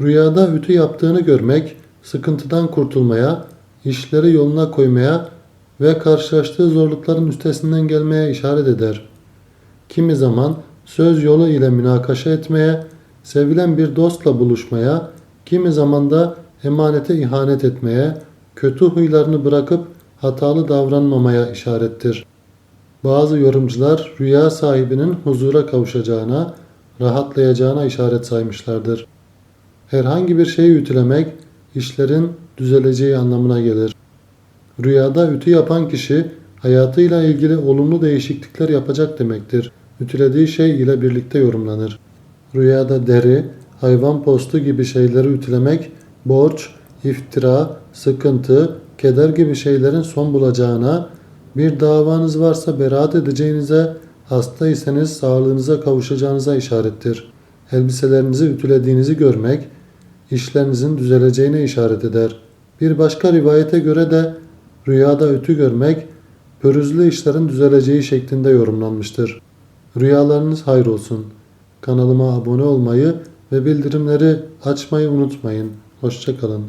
Rüyada ütü yaptığını görmek, sıkıntıdan kurtulmaya, işleri yoluna koymaya ve karşılaştığı zorlukların üstesinden gelmeye işaret eder. Kimi zaman söz yolu ile münakaşa etmeye, sevilen bir dostla buluşmaya, kimi zaman da emanete ihanet etmeye, kötü huylarını bırakıp hatalı davranmamaya işarettir. Bazı yorumcular rüya sahibinin huzura kavuşacağına, rahatlayacağına işaret saymışlardır. Herhangi bir şeyi ütülemek işlerin düzeleceği anlamına gelir. Rüyada ütü yapan kişi hayatıyla ilgili olumlu değişiklikler yapacak demektir. Ütülediği şey ile birlikte yorumlanır. Rüyada deri, hayvan postu gibi şeyleri ütülemek borç, iftira, sıkıntı, keder gibi şeylerin son bulacağına, bir davanız varsa beraat edeceğinize, hastaysanız sağlığınıza kavuşacağınıza işarettir. Elbiselerinizi ütülediğinizi görmek, işlerinizin düzeleceğine işaret eder. Bir başka rivayete göre de rüyada ütü görmek, pürüzlü işlerin düzeleceği şeklinde yorumlanmıştır. Rüyalarınız hayır olsun. Kanalıma abone olmayı ve bildirimleri açmayı unutmayın. Hoşçakalın.